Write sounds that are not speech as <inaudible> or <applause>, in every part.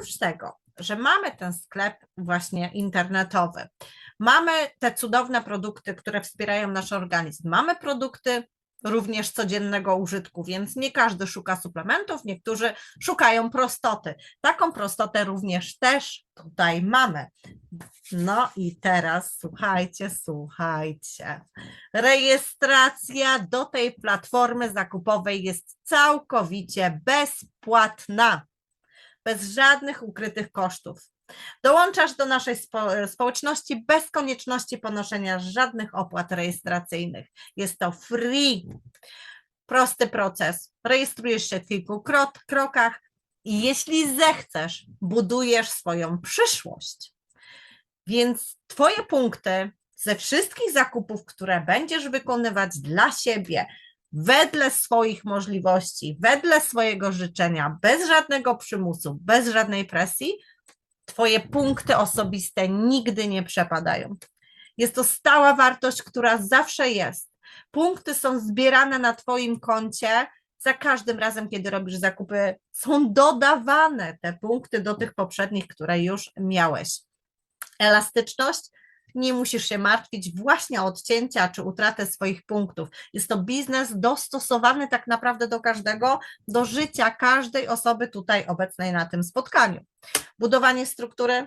oprócz tego, że mamy ten sklep właśnie internetowy, mamy te cudowne produkty, które wspierają nasz organizm, mamy produkty również codziennego użytku, więc nie każdy szuka suplementów, niektórzy szukają prostoty. Taką prostotę również też tutaj mamy. No i teraz słuchajcie, słuchajcie. Rejestracja do tej platformy zakupowej jest całkowicie bezpłatna, bez żadnych ukrytych kosztów. Dołączasz do naszej spo, społeczności bez konieczności ponoszenia żadnych opłat rejestracyjnych. Jest to free, prosty proces. Rejestrujesz się w kilku krok, krokach i jeśli zechcesz, budujesz swoją przyszłość. Więc Twoje punkty ze wszystkich zakupów, które będziesz wykonywać dla siebie, wedle swoich możliwości, wedle swojego życzenia, bez żadnego przymusu, bez żadnej presji, Twoje punkty osobiste nigdy nie przepadają. Jest to stała wartość, która zawsze jest. Punkty są zbierane na Twoim koncie. Za każdym razem, kiedy robisz zakupy, są dodawane te punkty do tych poprzednich, które już miałeś. Elastyczność nie musisz się martwić właśnie o odcięcia czy utratę swoich punktów. Jest to biznes dostosowany tak naprawdę do każdego, do życia każdej osoby tutaj obecnej na tym spotkaniu. Budowanie struktury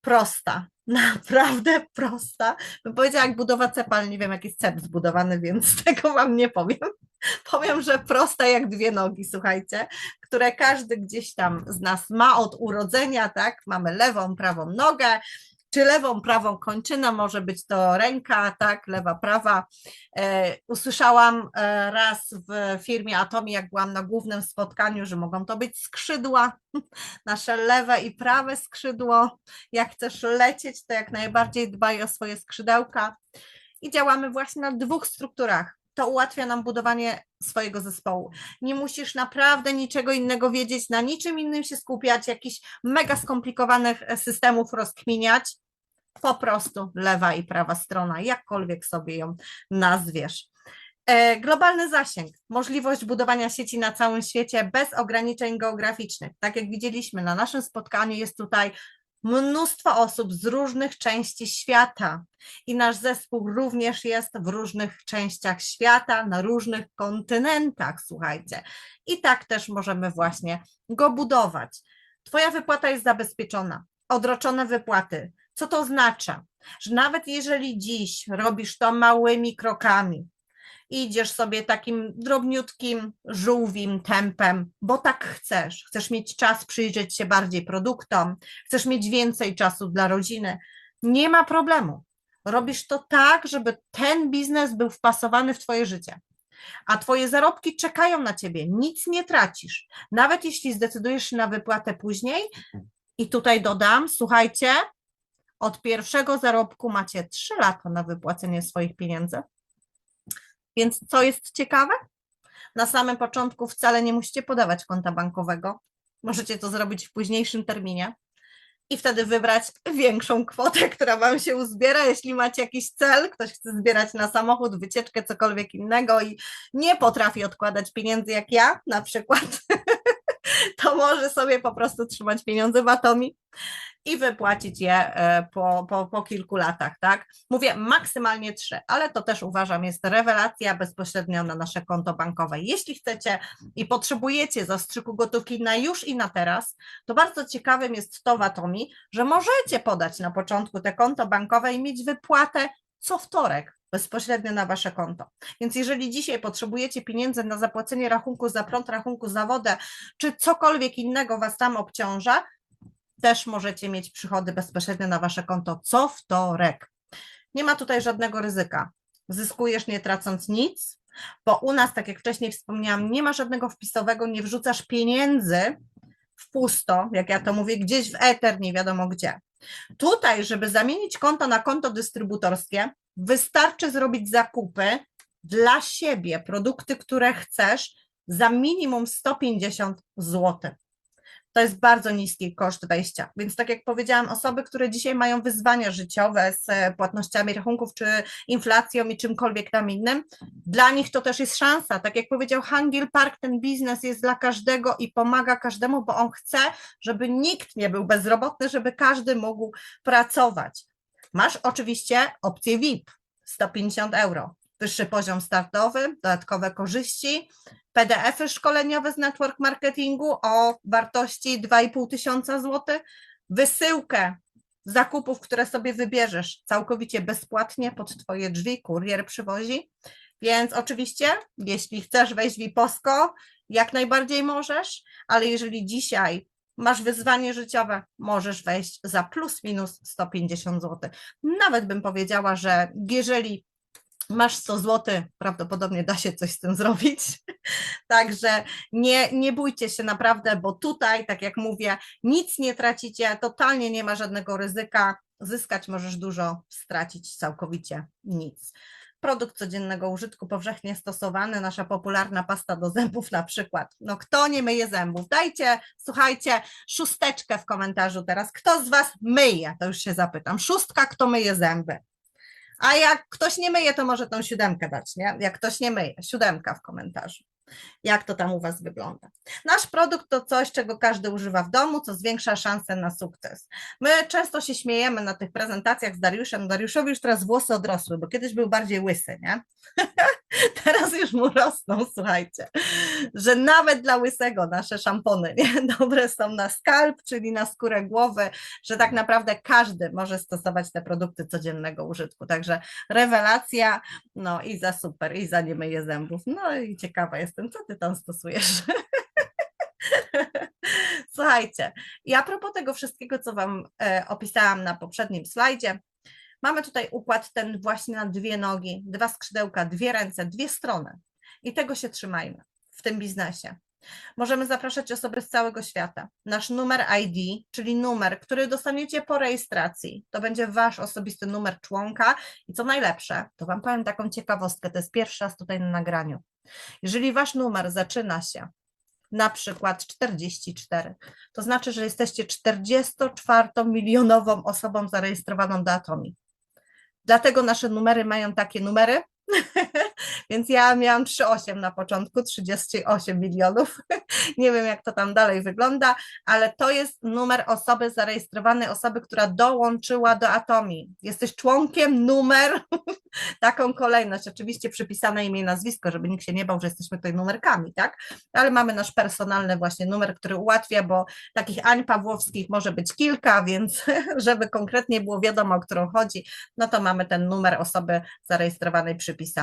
prosta, <laughs> naprawdę prosta. Bym powiedziała jak budowa cepa, ale nie wiem jaki jest cep zbudowany, więc <laughs> tego Wam nie powiem. <laughs> Powiem, że prosta jak dwie nogi, słuchajcie, które każdy gdzieś tam z nas ma od urodzenia, tak? Mamy lewą, prawą nogę, czy lewą, prawą kończynę, może być to ręka, tak, lewa, prawa. E, usłyszałam e, raz w firmie Atomi, jak byłam na głównym spotkaniu, że mogą to być skrzydła, <laughs> nasze lewe i prawe skrzydło. Jak chcesz lecieć, to jak najbardziej dbaj o swoje skrzydełka. I działamy właśnie na dwóch strukturach. To ułatwia nam budowanie swojego zespołu. Nie musisz naprawdę niczego innego wiedzieć, na niczym innym się skupiać, jakichś mega skomplikowanych systemów rozkminiać. Po prostu lewa i prawa strona, jakkolwiek sobie ją nazwiesz. E, globalny zasięg, możliwość budowania sieci na całym świecie bez ograniczeń geograficznych. Tak jak widzieliśmy na naszym spotkaniu, jest tutaj mnóstwo osób z różnych części świata i nasz zespół również jest w różnych częściach świata, na różnych kontynentach, słuchajcie. I tak też możemy właśnie go budować. Twoja wypłata jest zabezpieczona, odroczone wypłaty. Co to oznacza? Że nawet jeżeli dziś robisz to małymi krokami, idziesz sobie takim drobniutkim, żółwim tempem, bo tak chcesz. Chcesz mieć czas przyjrzeć się bardziej produktom, chcesz mieć więcej czasu dla rodziny. Nie ma problemu. Robisz to tak, żeby ten biznes był wpasowany w Twoje życie. A Twoje zarobki czekają na Ciebie, nic nie tracisz. Nawet jeśli zdecydujesz się na wypłatę później, i tutaj dodam, słuchajcie, od pierwszego zarobku macie 3 lata na wypłacenie swoich pieniędzy. Więc co jest ciekawe? Na samym początku wcale nie musicie podawać konta bankowego. Możecie to zrobić w późniejszym terminie i wtedy wybrać większą kwotę, która Wam się uzbiera. Jeśli macie jakiś cel, ktoś chce zbierać na samochód, wycieczkę, cokolwiek innego i nie potrafi odkładać pieniędzy jak ja, na przykład, to może sobie po prostu trzymać pieniądze w Atomi i wypłacić je e, po, po, po kilku latach, tak? Mówię maksymalnie trzy, ale to też uważam jest rewelacja bezpośrednio na nasze konto bankowe. Jeśli chcecie i potrzebujecie zastrzyku gotówki na już i na teraz, to bardzo ciekawym jest to w Atomi, że możecie podać na początku te konto bankowe i mieć wypłatę co wtorek bezpośrednio na wasze konto. Więc jeżeli dzisiaj potrzebujecie pieniędzy na zapłacenie rachunku za prąd, rachunku za wodę, czy cokolwiek innego was tam obciąża, też możecie mieć przychody bezpośrednio na wasze konto co wtorek. Nie ma tutaj żadnego ryzyka. Zyskujesz nie tracąc nic, bo u nas, tak jak wcześniej wspomniałam, nie ma żadnego wpisowego, nie wrzucasz pieniędzy w pusto, jak ja to mówię, gdzieś w eter, nie wiadomo gdzie. Tutaj, żeby zamienić konto na konto dystrybutorskie, wystarczy zrobić zakupy dla siebie, produkty, które chcesz, za minimum 150 zł. to jest bardzo niski koszt wejścia. Więc tak jak powiedziałam, osoby, które dzisiaj mają wyzwania życiowe z e, płatnościami rachunków, czy inflacją i czymkolwiek tam innym, dla nich to też jest szansa. Tak jak powiedział Hangiel Park, ten biznes jest dla każdego i pomaga każdemu, bo on chce, żeby nikt nie był bezrobotny, żeby każdy mógł pracować. Masz oczywiście opcję VIP, 150 euro, wyższy poziom startowy, dodatkowe korzyści, PDF-y szkoleniowe z network marketingu o wartości 2,5 tysiąca złotych, wysyłkę zakupów, które sobie wybierzesz całkowicie bezpłatnie pod Twoje drzwi, kurier przywozi. Więc oczywiście, jeśli chcesz wejść w IPOSKO, jak najbardziej możesz, ale jeżeli dzisiaj masz wyzwanie życiowe, możesz wejść za plus minus 150 zł. Nawet bym powiedziała, że jeżeli masz 100 zł, prawdopodobnie da się coś z tym zrobić. <laughs> Także nie, nie bójcie się naprawdę, bo tutaj, tak jak mówię, nic nie tracicie, totalnie nie ma żadnego ryzyka. Zyskać możesz dużo, stracić całkowicie nic. Produkt codziennego użytku powszechnie stosowany, nasza popularna pasta do zębów na przykład. No kto nie myje zębów? Dajcie, słuchajcie, szósteczkę w komentarzu teraz. Kto z Was myje? To już się zapytam. Szóstka, kto myje zęby? A jak ktoś nie myje, to może tą siódemkę dać, nie? Jak ktoś nie myje, siódemka w komentarzu. Jak to tam u Was wygląda? Nasz produkt to coś, czego każdy używa w domu, co zwiększa szanse na sukces. My często się śmiejemy na tych prezentacjach z Dariuszem. Dariuszowi już teraz włosy odrosły, bo kiedyś był bardziej łysy, nie? <laughs> teraz już mu rosną, słuchajcie, że nawet dla łysego nasze szampony nie? <laughs> dobre są na skalp, czyli na skórę głowy, że tak naprawdę każdy może stosować te produkty codziennego użytku. Także rewelacja, no i za super, i za nie myję zębów. No i ciekawa co ty tam stosujesz. <laughs> Słuchajcie, i a propos tego wszystkiego, co Wam e, opisałam na poprzednim slajdzie, mamy tutaj układ ten właśnie na dwie nogi, dwa skrzydełka, dwie ręce, dwie strony. I tego się trzymajmy w tym biznesie. Możemy zapraszać osoby z całego świata. Nasz numer ID, czyli numer, który dostaniecie po rejestracji, to będzie Wasz osobisty numer członka. I co najlepsze, to Wam powiem taką ciekawostkę, to jest pierwszy raz tutaj na nagraniu. Jeżeli Wasz numer zaczyna się na przykład 44, to znaczy, że jesteście 44 milionową osobą zarejestrowaną do Atomi. Dlatego nasze numery mają takie numery, <laughs> Więc ja miałam 3,8 na początku, 38 milionów. <laughs> Nie wiem, jak to tam dalej wygląda, ale to jest numer osoby zarejestrowanej, osoby, która dołączyła do Atomi. Jesteś członkiem, numer, <laughs> taką kolejność. Oczywiście przypisane imię i nazwisko, żeby nikt się nie bał, że jesteśmy tutaj numerkami, tak? Ale mamy nasz personalny właśnie numer, który ułatwia, bo takich Ań Pawłowskich może być kilka, więc <laughs> żeby konkretnie było wiadomo, o którą chodzi, no to mamy ten numer osoby zarejestrowanej przypisany.